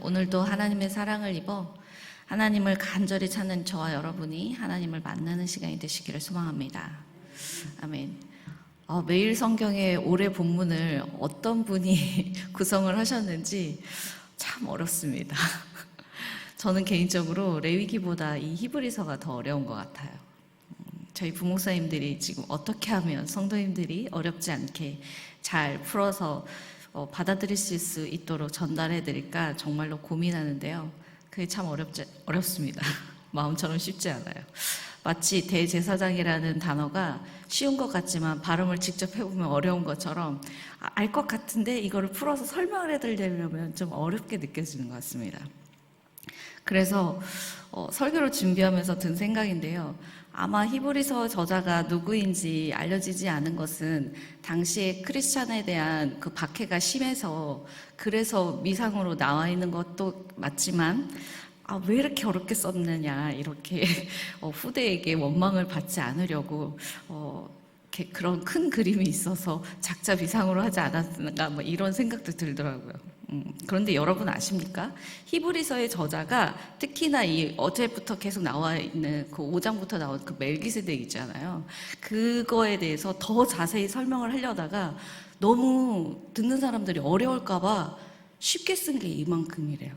오늘도 하나님의 사랑을 입어 하나님을 간절히 찾는 저와 여러분이 하나님을 만나는 시간이 되시기를 소망합니다. 아멘. 어, 매일 성경의 올해 본문을 어떤 분이 구성을 하셨는지 참 어렵습니다. 저는 개인적으로 레위기보다 이 히브리서가 더 어려운 것 같아요. 음, 저희 부목사님들이 지금 어떻게 하면 성도님들이 어렵지 않게 잘 풀어서 어, 받아들일 수 있도록 전달해 드릴까 정말로 고민하는데요. 그게 참 어렵지, 어렵습니다. 마음처럼 쉽지 않아요. 마치 대제사장이라는 단어가 쉬운 것 같지만 발음을 직접 해보면 어려운 것처럼 알 것 같은데 이거를 풀어서 설명을 해드리려면 좀 어렵게 느껴지는 것 같습니다. 그래서 어, 설교를 준비하면서 든 생각인데요. 아마 히브리서 저자가 누구인지 알려지지 않은 것은 당시에 크리스찬에 대한 그 박해가 심해서 그래서 미상으로 나와 있는 것도 맞지만 아, 왜 이렇게 어렵게 썼느냐 이렇게 어, 후대에게 원망을 받지 않으려고 어, 그런 큰 그림이 있어서 작자 비상으로 하지 않았는가 뭐 이런 생각도 들더라고요. 음, 그런데 여러분 아십니까? 히브리서의 저자가 특히나 이 어제부터 계속 나와 있는 그 5장부터 나온 그 멜기세덱 있잖아요. 그거에 대해서 더 자세히 설명을 하려다가 너무 듣는 사람들이 어려울까봐 쉽게 쓴 게 이만큼이래요.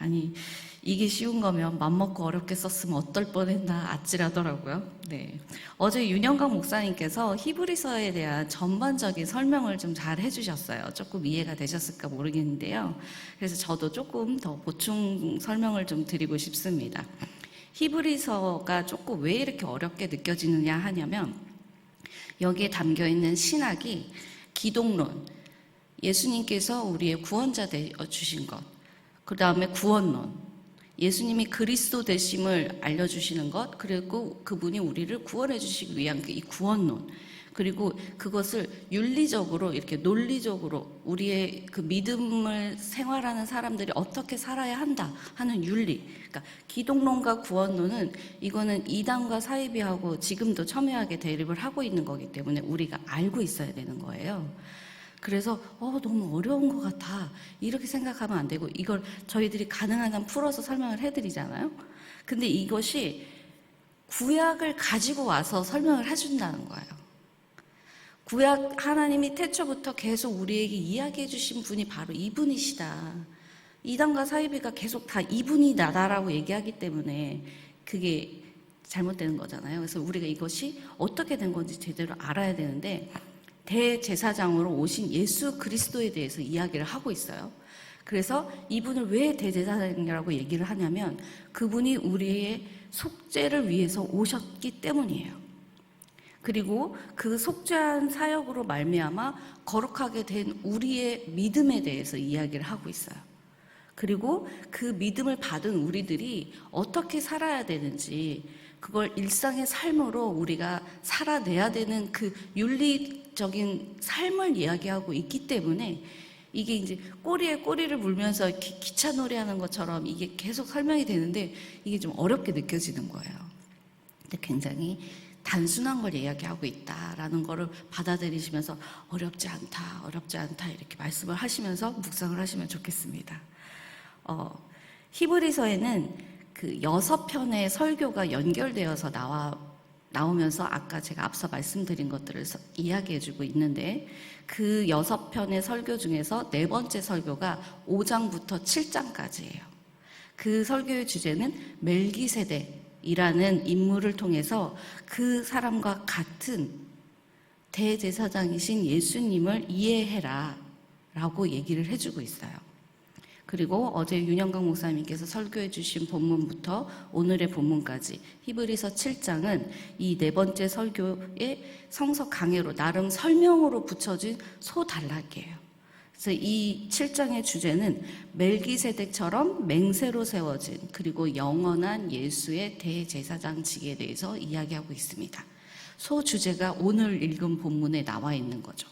아니, 이게 쉬운 거면 맘먹고 어렵게 썼으면 어떨 뻔했나 아찔하더라고요. 네. 어제 윤영강 목사님께서 히브리서에 대한 전반적인 설명을 좀 잘 해주셨어요. 조금 이해가 되셨을까 모르겠는데요. 그래서 저도 조금 더 보충 설명을 좀 드리고 싶습니다. 히브리서가 조금 왜 이렇게 어렵게 느껴지느냐 하냐면 여기에 담겨 있는 신학이 기독론, 예수님께서 우리의 구원자 되어 주신 것, 그 다음에 구원론, 예수님이 그리스도 되심을 알려주시는 것, 그리고 그분이 우리를 구원해 주시기 위한 그이 구원론, 그리고 그것을 윤리적으로 이렇게 논리적으로 우리의 그 믿음을 생활하는 사람들이 어떻게 살아야 한다 하는 윤리. 그러니까 기독론과 구원론은 이거는 이단과 사이비하고 지금도 첨예하게 대립을 하고 있는 거기 때문에 우리가 알고 있어야 되는 거예요. 그래서 어 너무 어려운 것 같아 이렇게 생각하면 안 되고 이걸 저희들이 가능한 한 풀어서 설명을 해드리잖아요. 근데 이것이 구약을 가지고 와서 설명을 해준다는 거예요. 구약 하나님이 태초부터 계속 우리에게 이야기해 주신 분이 바로 이분이시다. 이단과 사이비가 계속 다 이분이 나다라고 얘기하기 때문에 그게 잘못되는 거잖아요. 그래서 우리가 이것이 어떻게 된 건지 제대로 알아야 되는데 대제사장으로 오신 예수 그리스도에 대해서 이야기를 하고 있어요. 그래서 이분을 왜 대제사장이라고 얘기를 하냐면 그분이 우리의 속죄를 위해서 오셨기 때문이에요. 그리고 그 속죄한 사역으로 말미암아 거룩하게 된 우리의 믿음에 대해서 이야기를 하고 있어요. 그리고 그 믿음을 받은 우리들이 어떻게 살아야 되는지 그걸 일상의 삶으로 우리가 살아내야 되는 그 윤리적인 삶을 이야기하고 있기 때문에 이게 이제 꼬리에 꼬리를 물면서 기, 기차 놀이하는 것처럼 이게 계속 설명이 되는데 이게 좀 어렵게 느껴지는 거예요. 근데 굉장히 단순한 걸 이야기하고 있다라는 거를 받아들이시면서 어렵지 않다, 어렵지 않다 이렇게 말씀을 하시면서 묵상을 하시면 좋겠습니다. 어, 히브리서에는 그 여섯 편의 설교가 연결되어서 나와 나오면서 아까 제가 앞서 말씀드린 것들을 서, 이야기해주고 있는데 그 여섯 편의 설교 중에서 네 번째 설교가 5장부터 7장까지예요. 그 설교의 주제는 멜기세덱이라는 인물을 통해서 그 사람과 같은 대제사장이신 예수님을 이해해라 라고 얘기를 해주고 있어요. 그리고 어제 윤영강 목사님께서 설교해 주신 본문부터 오늘의 본문까지 히브리서 7장은 이 네 번째 설교의 성서 강해로 나름 설명으로 붙여진 소단락이에요. 그래서 이 7장의 주제는 멜기세덱처럼 맹세로 세워진 그리고 영원한 예수의 대제사장직에 대해서 이야기하고 있습니다. 소 주제가 오늘 읽은 본문에 나와 있는 거죠.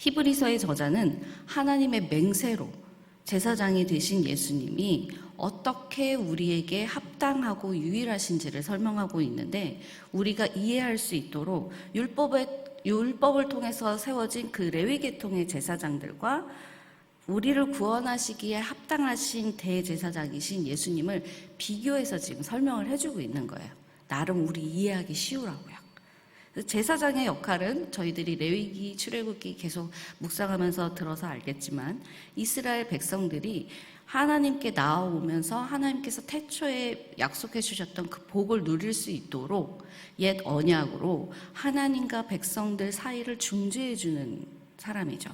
히브리서의 저자는 하나님의 맹세로 제사장이 되신 예수님이 어떻게 우리에게 합당하고 유일하신지를 설명하고 있는데 우리가 이해할 수 있도록 율법의 율법을 통해서 세워진 그 레위 계통의 제사장들과 우리를 구원하시기에 합당하신 대제사장이신 예수님을 비교해서 지금 설명을 해주고 있는 거예요. 나름 우리 이해하기 쉬우라고요. 제사장의 역할은 저희들이 레위기, 출애굽기 계속 묵상하면서 들어서 알겠지만 이스라엘 백성들이 하나님께 나아오면서 하나님께서 태초에 약속해 주셨던 그 복을 누릴 수 있도록 옛 언약으로 하나님과 백성들 사이를 중재해 주는 사람이죠.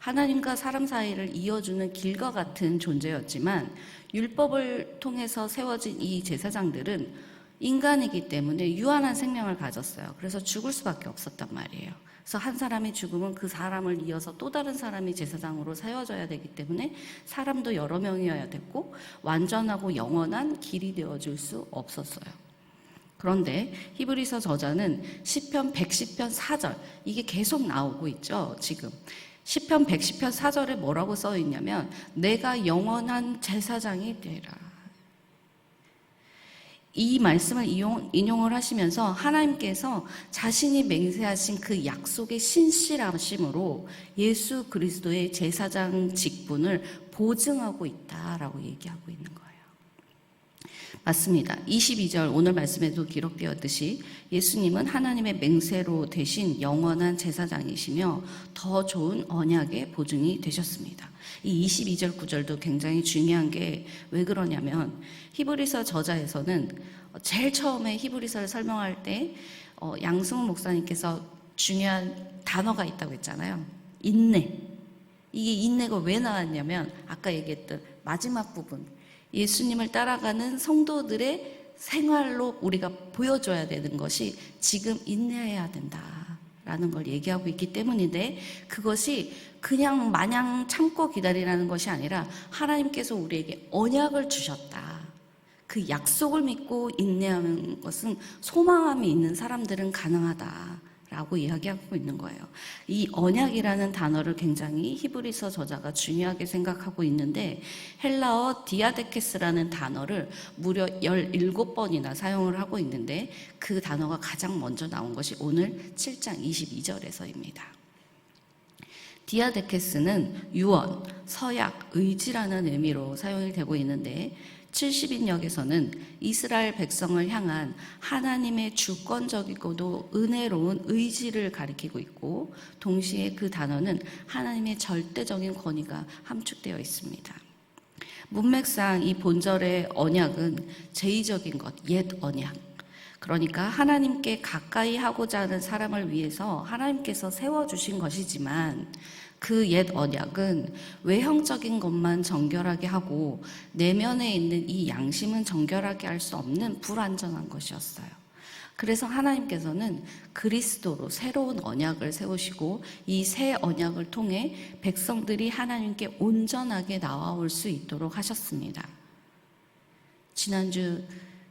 하나님과 사람 사이를 이어주는 길과 같은 존재였지만 율법을 통해서 세워진 이 제사장들은 인간이기 때문에 유한한 생명을 가졌어요. 그래서 죽을 수밖에 없었단 말이에요. 그래서 한 사람이 죽으면 그 사람을 이어서 또 다른 사람이 제사장으로 세워져야 되기 때문에 사람도 여러 명이어야 됐고 완전하고 영원한 길이 되어줄 수 없었어요. 그런데 히브리서 저자는 시편 110편 4절 이게 계속 나오고 있죠. 지금 시편 110편 4절에 뭐라고 써 있냐면 내가 영원한 제사장이 되라. 이 말씀을 이용, 인용 을 하시면서 하나님께서 자신이 맹세하신 그 약속의 신실하심으로 예수 그리스도의 제사장 직분을 보증하고 있다라고 얘기하고 있는 거예요. 맞습니다. 22절 오늘 말씀에도 기록되었듯이 예수님은 하나님의 맹세로 되신 영원한 제사장이시며 더 좋은 언약의 보증이 되셨습니다. 이 22절 9절도 굉장히 중요한 게 왜 그러냐면 히브리서 저자에서는 제일 처음에 히브리서를 설명할 때 어, 양승훈 목사님께서 중요한 단어가 있다고 했잖아요. 인내. 이게 인내가 왜 나왔냐면 아까 얘기했던 마지막 부분 예수님을 따라가는 성도들의 생활로 우리가 보여줘야 되는 것이 지금 인내해야 된다라는 걸 얘기하고 있기 때문인데 그것이 그냥 마냥 참고 기다리라는 것이 아니라 하나님께서 우리에게 언약을 주셨다. 그 약속을 믿고 인내하는 것은 소망함이 있는 사람들은 가능하다. 라고 이야기하고 있는 거예요. 이 언약이라는 단어를 굉장히 히브리서 저자가 중요하게 생각하고 있는데 헬라어 디아데케스라는 단어를 무려 17번이나 사용을 하고 있는데 그 단어가 가장 먼저 나온 것이 오늘 7장 22절에서입니다. 디아데케스는 유언, 서약, 의지라는 의미로 사용이 되고 있는데 70인역에서는 이스라엘 백성을 향한 하나님의 주권적이고도 은혜로운 의지를 가리키고 있고 동시에 그 단어는 하나님의 절대적인 권위가 함축되어 있습니다. 문맥상 이 본절의 언약은 제의적인 것, 옛 언약. 그러니까 하나님께 가까이 하고자 하는 사람을 위해서 하나님께서 세워주신 것이지만 그 옛 언약은 외형적인 것만 정결하게 하고 내면에 있는 이 양심은 정결하게 할 수 없는 불완전한 것이었어요. 그래서 하나님께서는 그리스도로 새로운 언약을 세우시고 이 새 언약을 통해 백성들이 하나님께 온전하게 나와올 수 있도록 하셨습니다. 지난주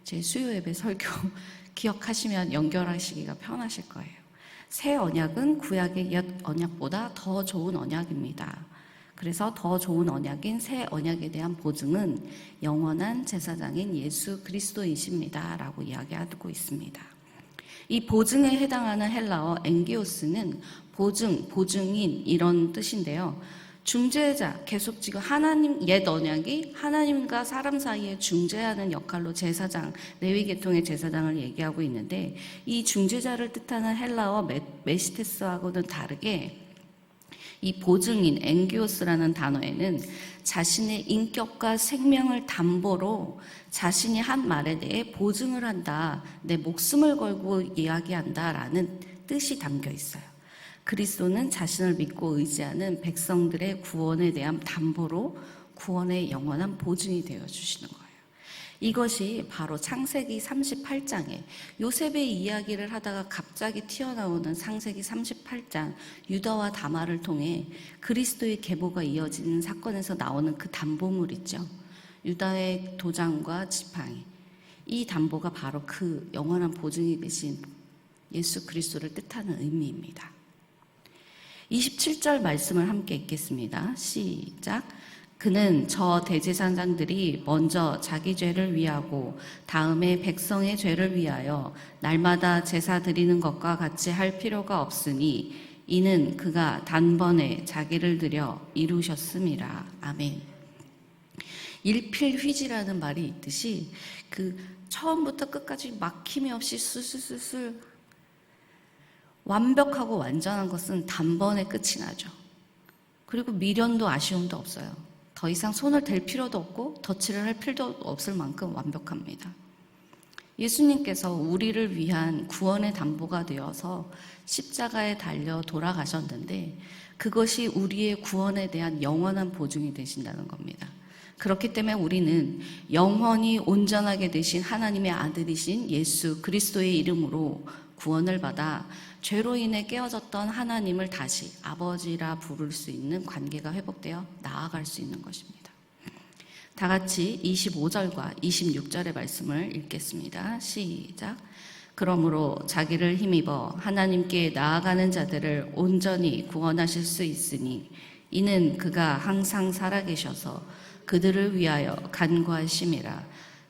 제 수요 예배 설교 기억하시면 연결하시기가 편하실 거예요. 새 언약은 구약의 옛 언약보다 더 좋은 언약입니다. 그래서 더 좋은 언약인 새 언약에 대한 보증은 영원한 제사장인 예수 그리스도이십니다. 라고 이야기하고 있습니다. 이 보증에 해당하는 헬라어 앵기오스는 보증, 보증인 이런 뜻인데요. 중재자 계속 지금 하나님 옛 언약이 하나님과 사람 사이에 중재하는 역할로 제사장 레위 계통의 제사장을 얘기하고 있는데 이 중재자를 뜻하는 헬라어 메 시테스하고는 다르게 이 보증인 앵기오스라는 단어에는 자신의 인격과 생명을 담보로 자신이 한 말에 대해 보증을 한다, 내 목숨을 걸고 이야기한다라는 뜻이 담겨 있어요. 그리스도는 자신을 믿고 의지하는 백성들의 구원에 대한 담보로 구원의 영원한 보증이 되어 주시는 거예요. 이것이 바로 창세기 38장에 요셉의 이야기를 하다가 갑자기 튀어나오는 창세기 38장 유다와 다말을 통해 그리스도의 계보가 이어지는 사건에서 나오는 그 담보물 있죠. 유다의 도장과 지팡이. 이 담보가 바로 그 영원한 보증이 되신 예수 그리스도를 뜻하는 의미입니다. 27절 말씀을 함께 읽겠습니다. 시작. 그는 저 대제사장들이 먼저 자기 죄를 위하고 다음에 백성의 죄를 위하여 날마다 제사 드리는 것과 같이 할 필요가 없으니 이는 그가 단번에 자기를 들여 이루셨음이라. 아멘. 일필휘지라는 말이 있듯이 그 처음부터 끝까지 막힘이 없이 술술술술 완벽하고 완전한 것은 단번에 끝이 나죠. 그리고 미련도 아쉬움도 없어요. 더 이상 손을 댈 필요도 없고 덧칠을 할 필요도 없을 만큼 완벽합니다. 예수님께서 우리를 위한 구원의 담보가 되어서 십자가에 달려 돌아가셨는데 그것이 우리의 구원에 대한 영원한 보증이 되신다는 겁니다. 그렇기 때문에 우리는 영원히 온전하게 되신 하나님의 아들이신 예수 그리스도의 이름으로 구원을 받아 죄로 인해 깨어졌던 하나님을 다시 아버지라 부를 수 있는 관계가 회복되어 나아갈 수 있는 것입니다. 다 같이 25절과 26절의 말씀을 읽겠습니다. 시작. 그러므로 자기를 힘입어 하나님께 나아가는 자들을 온전히 구원하실 수 있으니 이는 그가 항상 살아계셔서 그들을 위하여 간구하심이라.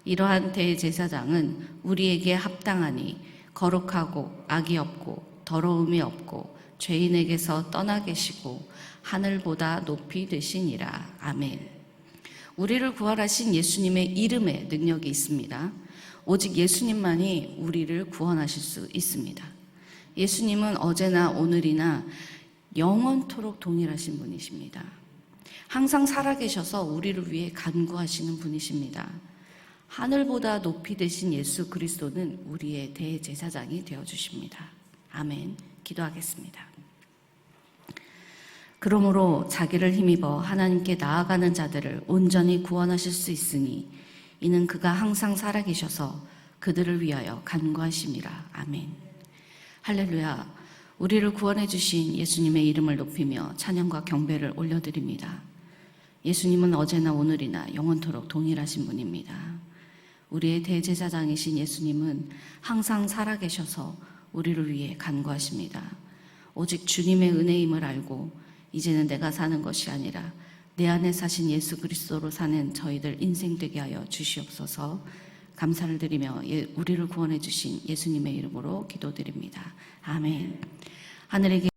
이러한 대제사장은 우리에게 합당하니 거룩하고 악이 없고 더러움이 없고 죄인에게서 떠나 계시고 하늘보다 높이 되시니라. 아멘. 우리를 구원하신 예수님의 이름에 능력이 있습니다. 오직 예수님만이 우리를 구원하실 수 있습니다. 예수님은 어제나 오늘이나 영원토록 동일하신 분이십니다. 항상 살아계셔서 우리를 위해 간구하시는 분이십니다. 하늘보다 높이 되신 예수 그리스도는 우리의 대제사장이 되어 주십니다. 아멘. 기도하겠습니다. 그러므로 자기를 힘입어 하나님께 나아가는 자들을 온전히 구원하실 수 있으니 이는 그가 항상 살아계셔서 그들을 위하여 간구하심이라. 아멘. 할렐루야. 우리를 구원해 주신 예수님의 이름을 높이며 찬양과 경배를 올려드립니다. 예수님은 어제나 오늘이나 영원토록 동일하신 분입니다. 우리의 대제사장이신 예수님은 항상 살아계셔서 우리를 위해 간구하십니다. 오직 주님의 은혜임을 알고 이제는 내가 사는 것이 아니라 내 안에 사신 예수 그리스도로 사는 저희들 인생 되게 하여 주시옵소서 감사를 드리며 예- 우리를 구원해 주신 예수님의 이름으로 기도드립니다. 아멘. 하늘에